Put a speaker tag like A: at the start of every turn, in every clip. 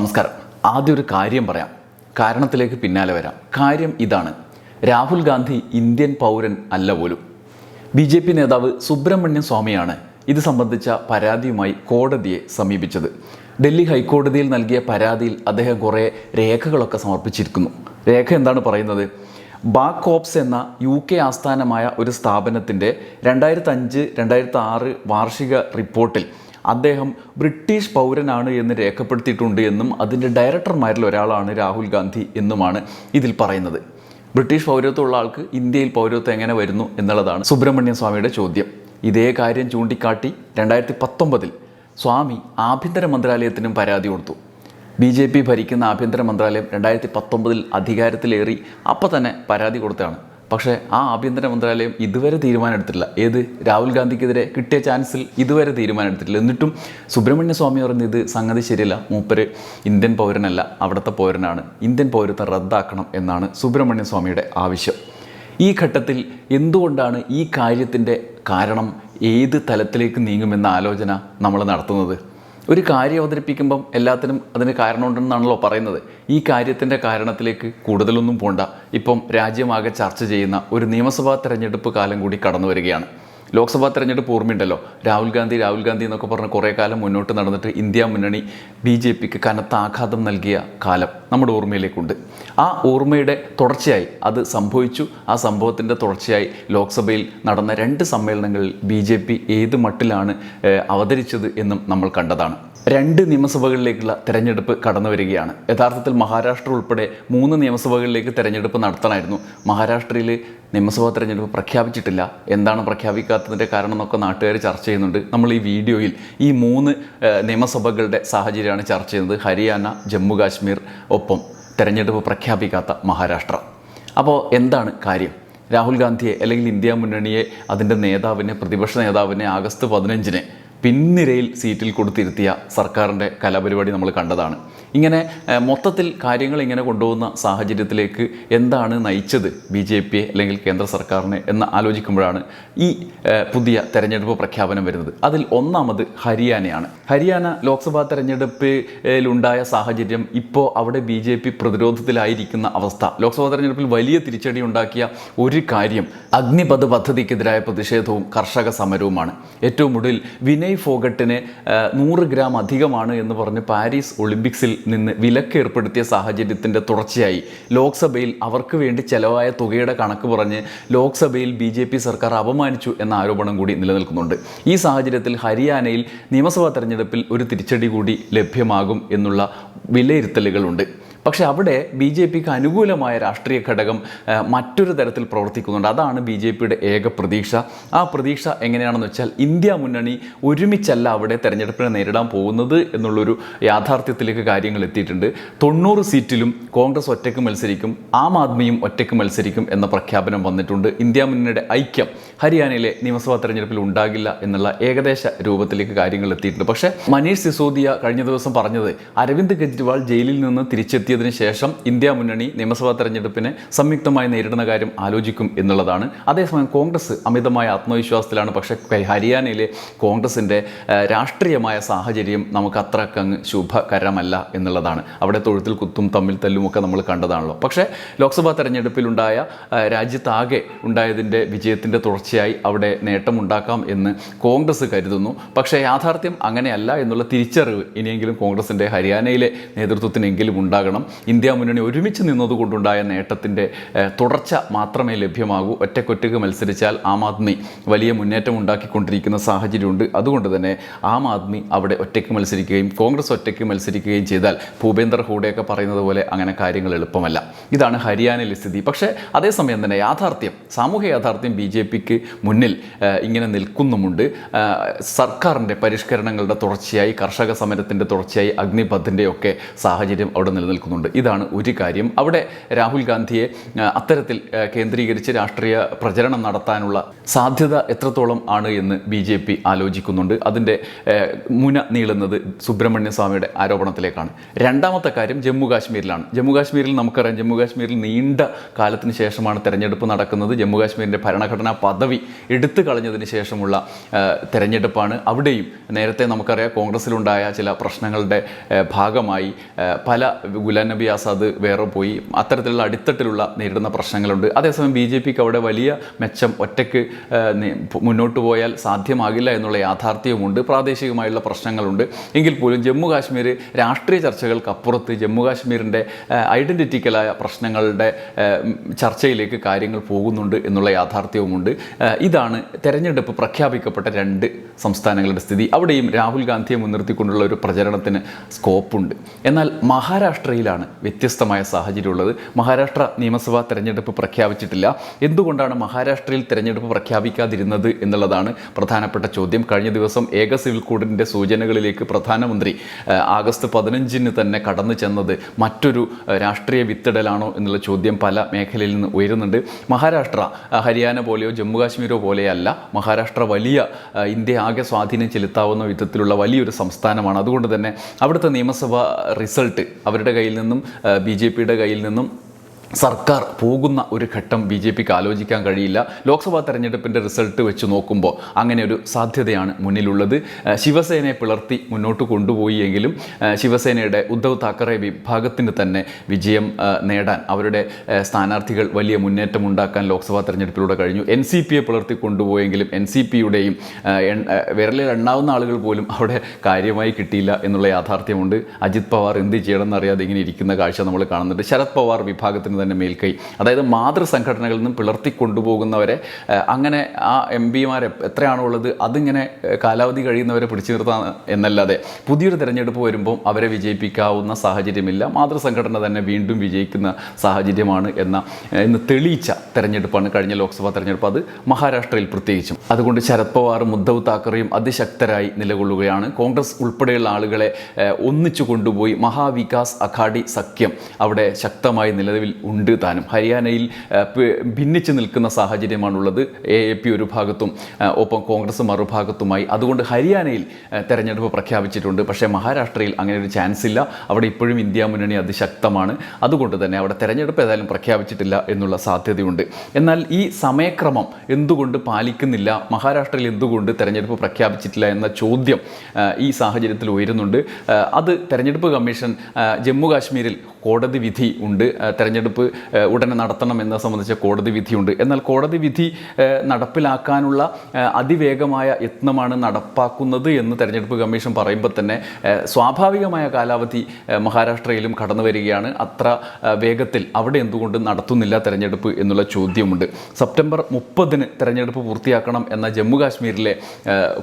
A: നമസ്കാരം. ആദ്യം ഒരു കാര്യം പറയാം. കാരണത്തിലേക്ക് പിന്നാലെ വരാം. കാര്യം ഇതാണ്. രാഹുൽ ഗാന്ധി ഇന്ത്യൻ പൗരൻ അല്ല പോലും. ബി ജെ പി നേതാവ് സുബ്രഹ്മണ്യ സ്വാമിയാണ് ഇത് സംബന്ധിച്ച പരാതിയുമായി കോടതിയെ സമീപിച്ചത്. ഡൽഹി ഹൈക്കോടതിയിൽ നൽകിയ പരാതിയിൽ അദ്ദേഹം കുറേ രേഖകളൊക്കെ സമർപ്പിച്ചിരിക്കുന്നു. രേഖ എന്താണ് പറയുന്നത്? ബാക്ക് ഓപ്സ് എന്ന യു കെ ആസ്ഥാനമായ ഒരു സ്ഥാപനത്തിന്റെ രണ്ടായിരത്തഞ്ച് രണ്ടായിരത്തി ആറ് വാർഷിക റിപ്പോർട്ടിൽ അദ്ദേഹം ബ്രിട്ടീഷ് പൗരനാണ് എന്ന് രേഖപ്പെടുത്തിയിട്ടുണ്ട് എന്നും അതിന്റെ ഡയറക്ടർമാരിൽ ഒരാളാണ് രാഹുൽ ഗാന്ധി എന്നുമാണ് ഇതിൽ പറയുന്നത്. ബ്രിട്ടീഷ് പൗരത്വമുള്ള ആൾക്ക് ഇന്ത്യയിൽ പൗരത്വം എങ്ങനെ വരുന്നു എന്നുള്ളതാണ് സുബ്രഹ്മണ്യ സ്വാമിയുടെ ചോദ്യം. ഇതേ കാര്യം ചൂണ്ടിക്കാട്ടി രണ്ടായിരത്തി പത്തൊമ്പതിൽ സ്വാമി ആഭ്യന്തര മന്ത്രാലയത്തിനും പരാതി കൊടുത്തു. ബി ജെ പി ഭരിക്കുന്ന ആഭ്യന്തര മന്ത്രാലയം രണ്ടായിരത്തി പത്തൊമ്പതിൽ അധികാരത്തിലേറി അപ്പോൾ തന്നെ പരാതി കൊടുത്തതാണ്. പക്ഷേ ആ ആഭ്യന്തര മന്ത്രാലയം ഇതുവരെ തീരുമാനമെടുത്തിട്ടില്ല. ഏത്? രാഹുൽ ഗാന്ധിക്കെതിരെ കിട്ടിയ ചാൻസിൽ ഇതുവരെ തീരുമാനമെടുത്തിട്ടില്ല. എന്നിട്ടും സുബ്രഹ്മണ്യ സ്വാമി പറഞ്ഞ ഇത് സംഗതി ശരിയല്ല. മൂപ്പര് ഇന്ത്യൻ പൗരനല്ല. അവിടുത്തെ പൗരനാണ്. ഇന്ത്യൻ പൗരത്വം റദ്ദാക്കണം എന്നാണ് സുബ്രഹ്മണ്യ സ്വാമിയുടെ ആവശ്യം. ഈ ഘട്ടത്തിൽ എന്തുകൊണ്ടാണ് ഈ കാര്യത്തിന്റെ കാരണം ഏത് തലത്തിലേക്ക് നീങ്ങുമെന്ന ആലോചന നമ്മൾ നടത്തുന്നത്? ഒരു കാര്യം അവതരിപ്പിക്കുമ്പം എല്ലാത്തിനും അതിന് കാരണമുണ്ടെന്നാണല്ലോ പറയുന്നത്. ഈ കാര്യത്തിന്റെ കാരണത്തിലേക്ക് കൂടുതലൊന്നും പോണ്ട. ഇപ്പം രാജ്യമാകെ ചർച്ച ചെയ്യുന്ന ഒരു നിയമസഭാ തെരഞ്ഞെടുപ്പ് കാലം കൂടി കടന്നു വരികയാണ് ലോക്സഭാ തെരഞ്ഞെടുപ്പ് ഓർമ്മയുണ്ടല്ലോ. രാഹുൽ ഗാന്ധി രാഹുൽ ഗാന്ധി എന്നൊക്കെ പറഞ്ഞ് കുറേ കാലം മുന്നോട്ട് നടന്നിട്ട് ഇന്ത്യ മുന്നണി ബി ജെ പിക്ക് കനത്ത ആഘാതം നൽകിയ കാലം നമ്മുടെ ഓർമ്മയിലേക്കുണ്ട്. ആ ഓർമ്മയുടെ തുടർച്ചയായി അത് സംഭവിച്ചു. ആ സംഭവത്തിന്റെ തുടർച്ചയായി ലോക്സഭയിൽ നടന്ന രണ്ട് സമ്മേളനങ്ങളിൽ ബി ജെ പി ഏത് മട്ടിലാണ് അവതരിച്ചത് എന്നും നമ്മൾ കണ്ടതാണ്. രണ്ട് നിയമസഭകളിലേക്കുള്ള തെരഞ്ഞെടുപ്പ് കടന്നു വരികയാണ്. യഥാർത്ഥത്തിൽ മഹാരാഷ്ട്ര ഉൾപ്പെടെ മൂന്ന് നിയമസഭകളിലേക്ക് തെരഞ്ഞെടുപ്പ് നടത്തണമായിരുന്നു. മഹാരാഷ്ട്രയിൽ നിയമസഭാ തെരഞ്ഞെടുപ്പ് പ്രഖ്യാപിച്ചിട്ടില്ല. എന്താണ് പ്രഖ്യാപിക്കാത്തതിന്റെ കാരണം എന്നൊക്കെ നാട്ടുകാർ ചർച്ച ചെയ്യുന്നുണ്ട്. നമ്മൾ ഈ വീഡിയോയിൽ ഈ മൂന്ന് നിയമസഭകളുടെ സാഹചര്യമാണ് ചർച്ച ചെയ്യുന്നത്. ഹരിയാന ജമ്മു കാശ്മീർ ഒപ്പം തെരഞ്ഞെടുപ്പ് പ്രഖ്യാപിക്കാത്ത മഹാരാഷ്ട്ര. അപ്പോൾ എന്താണ് കാര്യം? രാഹുൽ ഗാന്ധിയെ അല്ലെങ്കിൽ ഇന്ത്യ മുന്നണിയെ അതിന്റെ നേതാവിനെ പ്രതിപക്ഷ നേതാവിനെ ആഗസ്റ്റ് പതിനഞ്ചിന് പിൻനിരയിൽ സീറ്റിൽ കൊടുത്തിരുത്തിയ സർക്കാരിന്റെ കലാപരിപാടി നമ്മൾ കണ്ടതാണ്. ഇങ്ങനെ മൊത്തത്തിൽ കാര്യങ്ങൾ ഇങ്ങനെ കൊണ്ടുപോകുന്ന സാഹചര്യത്തിലേക്ക് എന്താണ് നയിച്ചത് ബി ജെ പിയെ അല്ലെങ്കിൽ കേന്ദ്ര സർക്കാരിനെ എന്ന് ആലോചിക്കുമ്പോഴാണ് ഈ പുതിയ തെരഞ്ഞെടുപ്പ് പ്രഖ്യാപനം വരുന്നത്. അതിൽ ഒന്നാമത് ഹരിയാനയാണ്. ഹരിയാന ലോക്സഭാ തെരഞ്ഞെടുപ്പിലുണ്ടായ സാഹചര്യം ഇപ്പോൾ അവിടെ ബി ജെ പി പ്രതിരോധത്തിലായിരിക്കുന്ന അവസ്ഥ. ലോക്സഭാ തെരഞ്ഞെടുപ്പിൽ വലിയ തിരിച്ചടി ഉണ്ടാക്കിയ ഒരു കാര്യം അഗ്നിപഥ പദ്ധതിക്കെതിരായ പ്രതിഷേധവും കർഷക സമരവുമാണ്. ഏറ്റവും ഒടുവിൽ വിനയ് ഫോഗട്ടിന് നൂറ് ഗ്രാം അധികമാണ് എന്ന് പറഞ്ഞ് പാരീസ് ഒളിമ്പിക്സിൽ നിന്ന് വിലക്ക് ഏർപ്പെടുത്തിയ സാഹചര്യത്തിന്റെ തുടർച്ചയായി. ലോക്സഭയിൽ അവർക്ക് വേണ്ടി ചെലവായ തുകയുടെ കണക്ക് പറഞ്ഞ് ലോക്സഭയിൽ ബി ജെ പി സർക്കാർ അപമാനിച്ചു എന്ന ആരോപണം കൂടി നിലനിൽക്കുന്നുണ്ട്. ഈ സാഹചര്യത്തിൽ ഹരിയാനയിൽ നിയമസഭാ തെരഞ്ഞെടുപ്പിൽ ഒരു തിരിച്ചടി കൂടി ലഭ്യമാകും എന്നുള്ള വിലയിരുത്തലുകളുണ്ട്. പക്ഷേ അവിടെ ബി ജെ പിക്ക് അനുകൂലമായ രാഷ്ട്രീയ ഘടകം മറ്റൊരു തരത്തിൽ പ്രവർത്തിക്കുന്നുണ്ട്. അതാണ് ബി ജെ പിയുടെ ഏക പ്രതീക്ഷ. ആ പ്രതീക്ഷ എങ്ങനെയാണെന്ന് വെച്ചാൽ ഇന്ത്യ മുന്നണി ഒരുമിച്ചല്ല അവിടെ തെരഞ്ഞെടുപ്പിനെ നേരിടാൻ പോകുന്നത് എന്നുള്ളൊരു യാഥാർത്ഥ്യത്തിലേക്ക് കാര്യങ്ങൾ എത്തിയിട്ടുണ്ട്. തൊണ്ണൂറ് സീറ്റിലും കോൺഗ്രസ് ഒറ്റയ്ക്ക് മത്സരിക്കും ആം ആദ്മിയും ഒറ്റയ്ക്ക് മത്സരിക്കും എന്ന പ്രഖ്യാപനം വന്നിട്ടുണ്ട്. ഇന്ത്യ മുന്നണിയുടെ ഐക്യം ഹരിയാനയിലെ നിയമസഭാ തെരഞ്ഞെടുപ്പിൽ ഉണ്ടാകില്ല എന്നുള്ള ഏകദേശ രൂപത്തിലേക്ക് കാര്യങ്ങൾ എത്തിയിട്ടുണ്ട്. പക്ഷേ മനീഷ് സിസോദിയ കഴിഞ്ഞ ദിവസം പറഞ്ഞത് അരവിന്ദ് കെജ്രിവാൾ ജയിലിൽ നിന്ന് തിരിച്ചെത്തിയതിന് ശേഷം ഇന്ത്യ മുന്നണി നിയമസഭാ തെരഞ്ഞെടുപ്പിനെ സംയുക്തമായി നേരിടുന്ന കാര്യം ആലോചിക്കും എന്നുള്ളതാണ്. അതേസമയം കോൺഗ്രസ് അമിതമായ ആത്മവിശ്വാസത്തിലാണ്. പക്ഷേ ഹരിയാനയിലെ കോൺഗ്രസിന്റെ രാഷ്ട്രീയമായ സാഹചര്യം നമുക്ക് അത്രക്കങ്ങ് ശുഭകരമല്ല എന്നുള്ളതാണ്. അവിടെ തൊഴുത്തിൽ കുത്തും തമ്മിൽ തല്ലും ഒക്കെ നമ്മൾ കണ്ടതാണല്ലോ. പക്ഷേ ലോക്സഭാ തെരഞ്ഞെടുപ്പിലുണ്ടായ രാജ്യത്താകെ ഉണ്ടായതിന്റെ വിജയത്തിന്റെ തുടർച്ചയായി അവിടെ നേട്ടമുണ്ടാക്കാം എന്ന് കോൺഗ്രസ് കരുതുന്നു. പക്ഷേ യാഥാർത്ഥ്യം അങ്ങനെയല്ല എന്നുള്ള തിരിച്ചറിവ് ഇനിയെങ്കിലും കോൺഗ്രസിന്റെ ഹരിയാനയിലെ നേതൃത്വത്തിനെങ്കിലും ഉണ്ടാകണം. ഇന്ത്യ മുന്നണി ഒരുമിച്ച് നിന്നതുകൊണ്ടുണ്ടായ നേട്ടത്തിന്റെ തുടർച്ച മാത്രമേ ലഭ്യമാകൂ. ഒറ്റക്കൊറ്റക്ക് മത്സരിച്ചാൽ ആം ആദ്മി വലിയ മുന്നേറ്റം ഉണ്ടാക്കിക്കൊണ്ടിരിക്കുന്ന സാഹചര്യമുണ്ട്. അതുകൊണ്ട് തന്നെ ആം ആദ്മി അവിടെ ഒറ്റയ്ക്ക് മത്സരിക്കുകയും കോൺഗ്രസ് ഒറ്റയ്ക്ക് മത്സരിക്കുകയും ചെയ്താൽ ഭൂപേന്ദർ ഹൂഡയൊക്കെ പറയുന്നത് പോലെ അങ്ങനെ കാര്യങ്ങൾ എളുപ്പമല്ല. ഇതാണ് ഹരിയാനയിലെ സ്ഥിതി. പക്ഷേ അതേസമയം തന്നെ യാഥാർത്ഥ്യം സാമൂഹ്യ യാഥാർത്ഥ്യം ബി ജെ പിക്ക് മുന്നിൽ ഇങ്ങനെ നിൽക്കുന്നുമുണ്ട്. സർക്കാരിന്റെ പരിഷ്കരണങ്ങളുടെ തുടർച്ചയായി കർഷക സമരത്തിന്റെ തുടർച്ചയായി അഗ്നിപഥിന്റെ ഒക്കെ സാഹചര്യം അവിടെ നിലനിൽക്കുന്നുണ്ട്. ഇതാണ് ഒരു കാര്യം. അവിടെ രാഹുൽ ഗാന്ധിയെ അത്തരത്തിൽ കേന്ദ്രീകരിച്ച് രാഷ്ട്രീയ പ്രചരണം നടത്താനുള്ള സാധ്യത എത്രത്തോളം ആണ് എന്ന് ബി ജെ പി ആലോചിക്കുന്നുണ്ട്. അതിന്റെ മുന നീളുന്നത് സുബ്രഹ്മണ്യ സ്വാമിയുടെ ആരോപണത്തിലേക്കാണ്. രണ്ടാമത്തെ കാര്യം ജമ്മു കാശ്മീരിലാണ്. ജമ്മു കാശ്മീരിൽ നമുക്കറിയാം ജമ്മു കാശ്മീരിൽ നീണ്ട കാലത്തിന് ശേഷമാണ് തെരഞ്ഞെടുപ്പ് നടക്കുന്നത്. ജമ്മു കാശ്മീരിന്റെ ഭരണഘടനാ പദ പദവി എടുത്തു കളഞ്ഞതിന് ശേഷമുള്ള തെരഞ്ഞെടുപ്പാണ്. അവിടെയും നേരത്തെ നമുക്കറിയാം കോൺഗ്രസ്സിലുണ്ടായ ചില പ്രശ്നങ്ങളുടെ ഭാഗമായി പല ഗുലാം നബി ആസാദ് വേറെ പോയി. അത്തരത്തിലുള്ള അടിത്തട്ടിലുള്ള നേരിടുന്ന പ്രശ്നങ്ങളുണ്ട്. അതേസമയം ബി ജെ പിക്ക് അവിടെ വലിയ മെച്ചം ഒറ്റയ്ക്ക് മുന്നോട്ട് പോയാൽ സാധ്യമാകില്ല എന്നുള്ള യാഥാർത്ഥ്യവുമുണ്ട്. പ്രാദേശികമായുള്ള പ്രശ്നങ്ങളുണ്ട്. എങ്കിൽ പോലും ജമ്മു കാശ്മീർ രാഷ്ട്രീയ ചർച്ചകൾക്കപ്പുറത്ത് ജമ്മു കാശ്മീരിന്റെ ഐഡന്റിറ്റിക്കലായ പ്രശ്നങ്ങളുടെ ചർച്ചയിലേക്ക് കാര്യങ്ങൾ പോകുന്നുണ്ട് എന്നുള്ള യാഥാർത്ഥ്യവുമുണ്ട്. ഇതാണ് തെരഞ്ഞെടുപ്പ് പ്രഖ്യാപിക്കപ്പെട്ട രണ്ട് സംസ്ഥാനങ്ങളുടെ സ്ഥിതി. അവിടെയും രാഹുൽ ഗാന്ധിയെ മുൻനിർത്തിക്കൊണ്ടുള്ള ഒരു പ്രചരണത്തിന് സ്കോപ്പുണ്ട്. എന്നാൽ മഹാരാഷ്ട്രയിലാണ് വ്യത്യസ്തമായ സാഹചര്യമുള്ളത്. മഹാരാഷ്ട്ര നിയമസഭാ തെരഞ്ഞെടുപ്പ് പ്രഖ്യാപിച്ചിട്ടില്ല. എന്തുകൊണ്ടാണ് മഹാരാഷ്ട്രയിൽ തെരഞ്ഞെടുപ്പ് പ്രഖ്യാപിക്കാതിരുന്നത് എന്നുള്ളതാണ് പ്രധാനപ്പെട്ട ചോദ്യം. കഴിഞ്ഞ ദിവസം ഏക സിവിൽ കോഡിന്റെ സൂചനകളിലേക്ക് പ്രധാനമന്ത്രി ആഗസ്റ്റ് പതിനഞ്ചിന് തന്നെ കടന്നു ചെന്നത് മറ്റൊരു രാഷ്ട്രീയ വിത്തിടലാണോ എന്നുള്ള ചോദ്യം പല മേഖലയിൽ നിന്ന് ഉയരുന്നുണ്ട്. മഹാരാഷ്ട്ര ഹരിയാന പോലെയോ ജമ്മു കാശ്മീരോ പോലെയല്ല മഹാരാഷ്ട്ര വലിയ ഇന്ത്യ ആകെ സ്വാധീനം ചെലുത്താവുന്ന വിധത്തിലുള്ള വലിയൊരു സംസ്ഥാനമാണ്. അതുകൊണ്ട് തന്നെ അവിടുത്തെ നിയമസഭാ റിസൾട്ട് അവരുടെ കയ്യിൽ നിന്നും ബി കയ്യിൽ നിന്നും സർക്കാർ പോകുന്ന ഒരു ഘട്ടം ബി ജെ പിക്ക് ആലോചിക്കാൻ കഴിയില്ല. ലോക്സഭാ തെരഞ്ഞെടുപ്പിന്റെ റിസൾട്ട് വെച്ച് നോക്കുമ്പോൾ അങ്ങനെ ഒരു സാധ്യതയാണ് മുന്നിലുള്ളത്. ശിവസേനയെ പിളർത്തി മുന്നോട്ട് കൊണ്ടുപോയി എങ്കിലും ശിവസേനയുടെ ഉദ്ധവ് താക്കറെ വിഭാഗത്തിന് തന്നെ വിജയം നേടാൻ അവരുടെ സ്ഥാനാർത്ഥികൾ വലിയ മുന്നേറ്റം ഉണ്ടാക്കാൻ ലോക്സഭാ തെരഞ്ഞെടുപ്പിലൂടെ കഴിഞ്ഞു. എൻ സി പിയെ പിളർത്തി കൊണ്ടുപോയെങ്കിലും എൻ സി പിയുടെയും വിരലിൽ എണ്ണാവുന്ന ആളുകൾ പോലും അവിടെ കാര്യമായി കിട്ടിയില്ല എന്നുള്ള യാഥാർത്ഥ്യമുണ്ട്. അജിത് പവാർ എന്ത് ചെയ്യണമെന്നറിയാതെ ഇങ്ങനെ ഇരിക്കുന്ന കാഴ്ച നമ്മൾ കാണുന്നുണ്ട്. ശരത് പവാർ വിഭാഗത്തിന് തന്നെ മേൽക്കൈ. അതായത് മാതൃസംഘടനകളിൽ നിന്നും പിളർത്തി കൊണ്ടുപോകുന്നവരെ അങ്ങനെ ആ എം പിമാരെ എത്രയാണോ ഉള്ളത് അതിങ്ങനെ കാലാവധി കഴിയുന്നവരെ പിടിച്ചു നിർത്താൻ എന്നല്ലാതെ പുതിയൊരു തിരഞ്ഞെടുപ്പ് വരുമ്പോൾ അവരെ വിജയിപ്പിക്കാവുന്ന സാഹചര്യമില്ല. മാതൃസംഘടന തന്നെ വീണ്ടും വിജയിക്കുന്ന സാഹചര്യമാണ് എന്ന ഇന്ന് തെളിയിച്ച തെരഞ്ഞെടുപ്പാണ് കഴിഞ്ഞ ലോക്സഭാ തെരഞ്ഞെടുപ്പ്. അത് മഹാരാഷ്ട്രയിൽ പ്രത്യേകിച്ചും. അതുകൊണ്ട് ശരത് പവാറും ഉദ്ധവ് താക്കറെയും അതിശക്തരായി നിലകൊള്ളുകയാണ്. കോൺഗ്രസ് ഉൾപ്പെടെയുള്ള ആളുകളെ ഒന്നിച്ചു കൊണ്ടുപോയി മഹാവികാസ് അഖാഡി സഖ്യം അവിടെ ശക്തമായി നിലവിൽ ഉണ്ട് താനും. ഹരിയാനയിൽ ഭിന്നിച്ചു നിൽക്കുന്ന സാഹചര്യമാണുള്ളത്. എ എ പി ഒരു ഭാഗത്തും ഒപ്പം കോൺഗ്രസ് മറുഭാഗത്തുമായി. അതുകൊണ്ട് ഹരിയാനയിൽ തെരഞ്ഞെടുപ്പ് പ്രഖ്യാപിച്ചിട്ടുണ്ട്. പക്ഷേ മഹാരാഷ്ട്രയിൽ അങ്ങനെ ഒരു ചാൻസ് ഇല്ല. അവിടെ ഇപ്പോഴും ഇന്ത്യ മുന്നണി അതിശക്തമാണ്. അതുകൊണ്ട് തന്നെ അവിടെ തെരഞ്ഞെടുപ്പ് ഏതായാലും പ്രഖ്യാപിച്ചിട്ടില്ല എന്നുള്ള സാധ്യതയുണ്ട്. എന്നാൽ ഈ സമയക്രമം എന്തുകൊണ്ട് പാലിക്കുന്നില്ല? മഹാരാഷ്ട്രയിൽ എന്തുകൊണ്ട് തെരഞ്ഞെടുപ്പ് പ്രഖ്യാപിച്ചിട്ടില്ല എന്ന ചോദ്യം ഈ സാഹചര്യത്തിൽ ഉയരുന്നുണ്ട്. അത് തെരഞ്ഞെടുപ്പ് കമ്മീഷൻ ജമ്മു കാശ്മീരിൽ കോടതി വിധി ഉണ്ട്. ആ, തെരഞ്ഞെടുപ്പ് ഉടനെ നടത്തണം എന്ന സംബന്ധിച്ച കോടതി വിധിയുണ്ട്. എന്നാൽ കോടതി വിധി നടപ്പിലാക്കാനുള്ള അതിവേഗമായ യത്നമാണ് നടപ്പാക്കുന്നത് എന്ന് തെരഞ്ഞെടുപ്പ് കമ്മീഷൻ പറയുമ്പോൾ തന്നെ സ്വാഭാവികമായ കാലാവധി മഹാരാഷ്ട്രയിലും കടന്നു വരികയാണ്. അത്ര വേഗത്തിൽ അവിടെ എന്തുകൊണ്ട് നടത്തുന്നില്ല തെരഞ്ഞെടുപ്പ് എന്നുള്ള ചോദ്യമുണ്ട്. സെപ്റ്റംബർ മുപ്പതിന് തെരഞ്ഞെടുപ്പ് പൂർത്തിയാക്കണം എന്ന ജമ്മു കാശ്മീരിലെ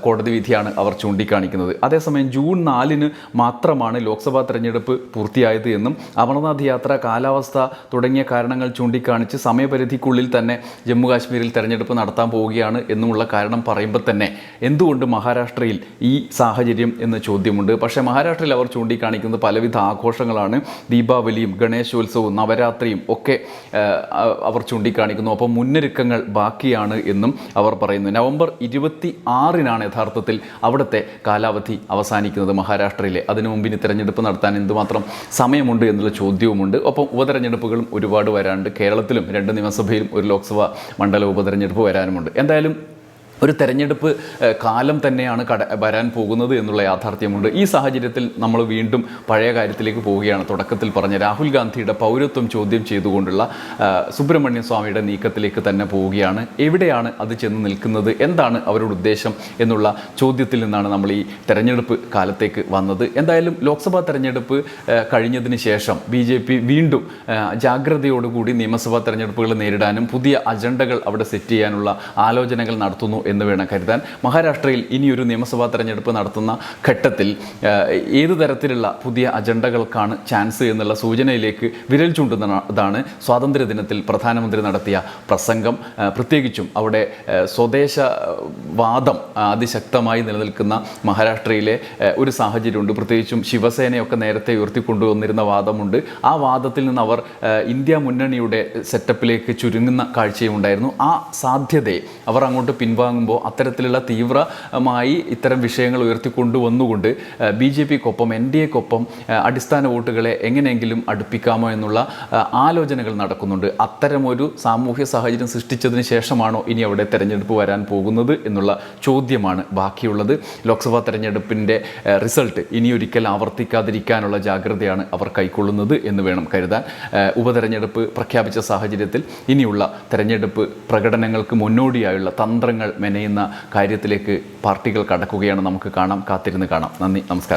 A: കോടതി വിധിയാണ് അവർ ചൂണ്ടിക്കാണിക്കുന്നത്. അതേസമയം ജൂൺ നാലിന് മാത്രമാണ് ലോക്സഭാ തെരഞ്ഞെടുപ്പ് പൂർത്തിയായത് എന്നും അമർനാഥ് യാത്ര കാലാവസ്ഥ തുടങ്ങിയ കാരണങ്ങൾ ചൂണ്ടിക്കാണിച്ച് സമയപരിധിക്കുള്ളിൽ തന്നെ ജമ്മു കാശ്മീരിൽ തെരഞ്ഞെടുപ്പ് നടത്താൻ പോവുകയാണ് എന്നുമുള്ള കാരണം പറയുമ്പോൾ തന്നെ എന്തുകൊണ്ട് മഹാരാഷ്ട്രയിൽ ഈ സാഹചര്യം എന്ന ചോദ്യമുണ്ട്. പക്ഷേ മഹാരാഷ്ട്രയിൽ അവർ ചൂണ്ടിക്കാണിക്കുന്നത് പലവിധ ആഘോഷങ്ങളാണ്. ദീപാവലിയും ഗണേശോത്സവവും നവരാത്രിയും ഒക്കെ അവർ ചൂണ്ടിക്കാണിക്കുന്നു. അപ്പോൾ മുന്നൊരുക്കങ്ങൾ ബാക്കിയാണ് എന്നും അവർ പറയുന്നു. നവംബർ ഇരുപത്തി ആറിനാണ് യഥാർത്ഥത്തിൽ അവിടുത്തെ കാലാവധി അവസാനിക്കുന്നത് മഹാരാഷ്ട്രയിലെ. അതിനു മുമ്പിന് തെരഞ്ഞെടുപ്പ് നടത്താൻ എന്തുമാത്രം സമയമുണ്ട് എന്നുള്ള ചോദ്യവുമുണ്ട്. ഒപ്പം ഉപതെരഞ്ഞെടുപ്പുകളും ഒരുപാട് വരാനുണ്ട്. കേരളത്തിലും രണ്ട് നിയമസഭയിലും ഒരു ലോക്സഭാ മണ്ഡല ഉപതെരഞ്ഞെടുപ്പ് വരാനുമുണ്ട്. എന്തായാലും ഒരു തെരഞ്ഞെടുപ്പ് കാലം തന്നെയാണ് കട വരാൻ പോകുന്നത് എന്നുള്ള യാഥാർത്ഥ്യമുണ്ട്. ഈ സാഹചര്യത്തിൽ നമ്മൾ വീണ്ടും പഴയ കാര്യത്തിലേക്ക് പോവുകയാണ്. തുടക്കത്തിൽ പറഞ്ഞ രാഹുൽ ഗാന്ധിയുടെ പൗരത്വം ചോദ്യം ചെയ്തുകൊണ്ടുള്ള സുബ്രഹ്മണ്യ സ്വാമിയുടെ നീക്കത്തിലേക്ക് തന്നെ പോവുകയാണ്. എവിടെയാണ് അത് ചെന്ന് നിൽക്കുന്നത്? എന്താണ് അവരുടെ ഉദ്ദേശം എന്നുള്ള ചോദ്യത്തിൽ നിന്നാണ് നമ്മൾ ഈ തെരഞ്ഞെടുപ്പ് കാലത്തേക്ക് വന്നത്. എന്തായാലും ലോക്സഭാ തെരഞ്ഞെടുപ്പ് കഴിഞ്ഞതിന് ശേഷം ബി ജെ പി വീണ്ടും ജാഗ്രതയോടുകൂടി നിയമസഭാ തെരഞ്ഞെടുപ്പുകൾ നേരിടാനും പുതിയ അജണ്ടകൾ അവിടെ സെറ്റ് ചെയ്യാനുള്ള ആലോചനകൾ നടത്തുന്നു എന്ന് വേണം കരുതാൻ. മഹാരാഷ്ട്രയിൽ ഇനിയൊരു നിയമസഭാ തെരഞ്ഞെടുപ്പ് നടത്തുന്ന ഘട്ടത്തിൽ ഏത് തരത്തിലുള്ള പുതിയ അജണ്ടകൾക്കാണ് ചാൻസ് എന്നുള്ള സൂചനയിലേക്ക് വിരൽ ചൂണ്ടുന്നതാണ് സ്വാതന്ത്ര്യ ദിനത്തിൽ പ്രധാനമന്ത്രി നടത്തിയ പ്രസംഗം. പ്രത്യേകിച്ചും അവിടെ സ്വദേശവാദം സ്വദേശ വാദം അതിശക്തമായി നിലനിൽക്കുന്ന മഹാരാഷ്ട്രയിലെ ഒരു സാഹചര്യമുണ്ട്. പ്രത്യേകിച്ചും ശിവസേനയൊക്കെ നേരത്തെ ഉയർത്തിക്കൊണ്ടുവന്നിരുന്ന വാദമുണ്ട്. ആ വാദത്തിൽ നിന്ന് അവർ ഇന്ത്യ മുന്നണിയുടെ സെറ്റപ്പിലേക്ക് ചുരുങ്ങുന്ന കാഴ്ചയും ഉണ്ടായിരുന്നു ആ സാധ്യതയെ അവർ അങ്ങോട്ട് പിൻവാങ്ങും ഏറ്റുവാങ്ങുമ്പോൾ അത്തരത്തിലുള്ള തീവ്രമായി ഇത്തരം വിഷയങ്ങൾ ഉയർത്തിക്കൊണ്ടുവന്നുകൊണ്ട് ബി ജെ പിക്കൊപ്പം എൻ ഡി എക്കൊപ്പം അടിസ്ഥാന വോട്ടുകളെ എങ്ങനെയെങ്കിലും അടുപ്പിക്കാമോ എന്നുള്ള ആലോചനകൾ നടക്കുന്നുണ്ട്. അത്തരമൊരു സാമൂഹ്യ സാഹചര്യം സൃഷ്ടിച്ചതിന് ശേഷമാണോ ഇനി അവിടെ തെരഞ്ഞെടുപ്പ് വരാൻ പോകുന്നത് എന്നുള്ള ചോദ്യമാണ് ബാക്കിയുള്ളത്. ലോക്സഭാ തെരഞ്ഞെടുപ്പിന്റെ റിസൾട്ട് ഇനി ഒരിക്കൽ ആവർത്തിക്കാതിരിക്കാനുള്ള ജാഗ്രതയാണ് അവർ കൈക്കൊള്ളുന്നത് എന്ന് വേണം കരുതാൻ. ഉപതെരഞ്ഞെടുപ്പ് പ്രഖ്യാപിച്ച സാഹചര്യത്തിൽ ഇനിയുള്ള തെരഞ്ഞെടുപ്പ് പ്രകടനങ്ങൾക്ക് മുന്നോടിയായുള്ള തന്ത്രങ്ങൾ മെനയുന്ന കാര്യത്തിലേക്ക് പാർട്ടികൾ കടക്കുകയാണ് നമുക്ക് കാണാം. കാത്തിരുന്ന് കാണാം. നന്ദി നമസ്കാരം.